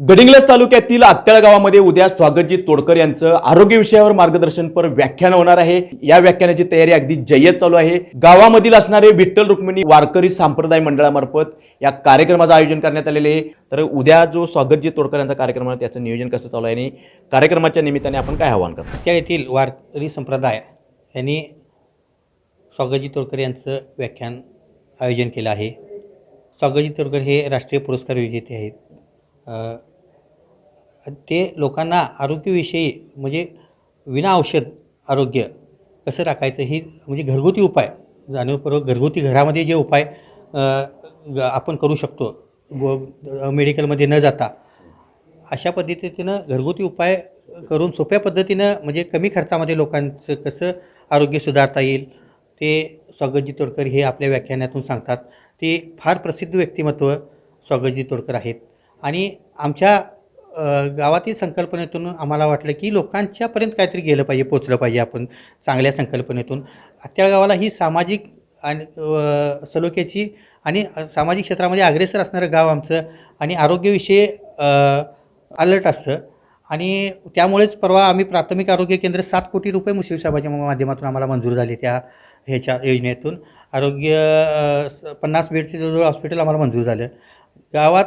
गडिंग्लज तालुक्यातील आत्याळ गावामध्ये उद्या स्वागतजी तोडकर यांचं आरोग्य विषयावर मार्गदर्शनपर व्याख्यान होणार आहे. या व्याख्यानाची तयारी अगदी जय्यत चालू आहे. गावामधील असणारे विठ्ठल रुक्मिणी वारकरी संप्रदाय मंडळामार्फत या कार्यक्रमाचं आयोजन करण्यात आलेले आहे. तर उद्या जो स्वागतजी तोडकर यांचा कार्यक्रम आहे त्याचं नियोजन कसं चालू आहे आणि कार्यक्रमाच्या निमित्ताने आपण काय आव्हान करतो? त्या येथील वारकरी संप्रदाय यांनी स्वागतजी तोडकर यांचं व्याख्यान आयोजन केलं आहे. स्वागतजी तोडकर हे राष्ट्रीय पुरस्कार विजेते आहेत. ते लोकांना आरोग्यविषयी म्हणजे विना औषध आरोग्य कसं राखायचं ही म्हणजे घरगुती उपाय जाणीवपूर्वक घरगुती घरामध्ये जे उपाय ग- आपण करू शकतो व मेडिकलमध्ये न जाता अशा पद्धतीनं घरगुती उपाय करून सोप्या पद्धतीनं म्हणजे कमी खर्चामध्ये लोकांचं कसं आरोग्य सुधारता येईल ते स्वागतजी तोडकर हे आपल्या व्याख्यानातून सांगतात. ते फार प्रसिद्ध व्यक्तिमत्व स्वागतजी तोडकर आहेत. आणि आमच्या गावातील संकल्पनेतून आम्हाला वाटलं की लोकांच्यापर्यंत काहीतरी गेलं पाहिजे पोचलं पाहिजे आपण चांगल्या संकल्पनेतून. त्या गावाला ही सामाजिक आणि सलोक्याची सलोख्याची आणि सामाजिक क्षेत्रामध्ये अग्रेसर असणारं गाव आमचं आणि आरोग्यविषयी अलर्ट असतं. आणि त्यामुळेच परवा आम्ही प्राथमिक आरोग्य केंद्र सात कोटी रुपये मुस्लिम समाजाच्या माध्यमातून आम्हाला मंजूर झाले त्या ह्याच्या योजनेतून. आरोग्य स- पन्नास बेडचे जवळजवळ हॉस्पिटल आम्हाला मंजूर झालं. गावात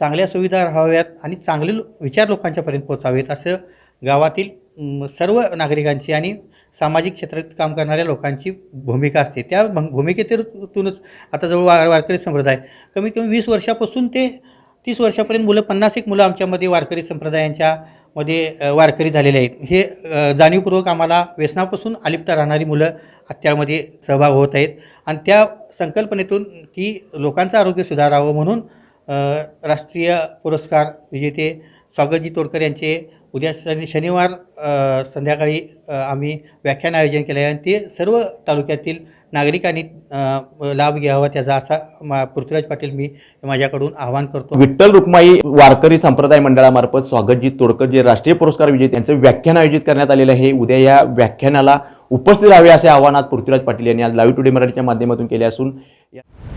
चांगल्या सुविधा राहाव्यात आणि चांगले विचार लोकांच्यापर्यंत पोचावेत असं गावातील सर्व नागरिकांची आणि सामाजिक क्षेत्रात काम करणाऱ्या लोकांची भूमिका असते. त्या भूमिकेतूनच आता जवळ वार वारकरी संप्रदाय कमीत कमी वीस वर्षापासून ते तीस वर्षापर्यंत मुलं पन्नास एक मुलं आमच्यामध्ये वारकरी संप्रदायांच्या मध्ये वारकरी झालेले आहेत. हे जाणीवपूर्वक आम्हाला व्यसनापासून अलिप्त राहणारी मुलं अत्याळमध्ये सहभाग होत आहेत. आणि त्या संकल्पनेतून की लोकांचं आरोग्य सुधारावं म्हणून राष्ट्रीय पुरस्कार विजेते स्वागतजी तोडकर यांचे उद्या शनि शनिवार संध्याकाळी आम्ही व्याख्यान आयोजन केलं आहे आणि ते सर्व तालुक्यातील नागरिकांनी लाभ घ्यावा त्याचा असा मा पृथ्वीराज पाटील मी माझ्याकडून आवाहन करतो. विठ्ठल रुक्माई वारकरी संप्रदाय मंडळामार्फत स्वागतजी तोडकर जे राष्ट्रीय पुरस्कार विजेते यांचं व्याख्यान आयोजित करण्यात आलेलं आहे उद्या या व्याख्यानाला उपस्थित राहावे असे आव्हानात पृथ्वीराज पाटील यांनी आज लाईव्ह टुडे मराठीच्या माध्यमातून केले असून या-